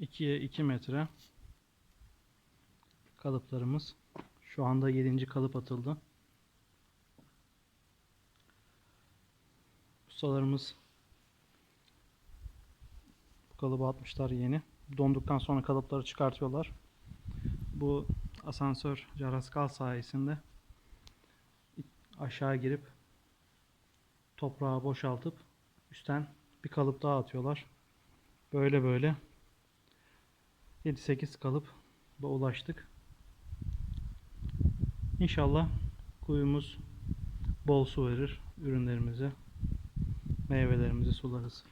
2'ye 2 metre kalıplarımız. Şu anda 7. kalıp atıldı. Ustalarımız bu kalıbı atmışlar yeni. Donduktan sonra kalıpları çıkartıyorlar. Bu asansör Jaraskal sayesinde aşağı girip toprağı boşaltıp üstten bir kalıp daha atıyorlar. Böyle böyle 7-8 kalıp ulaştık. İnşallah kuyumuz bol su verir ürünlerimize. Meyvelerimizi sularız.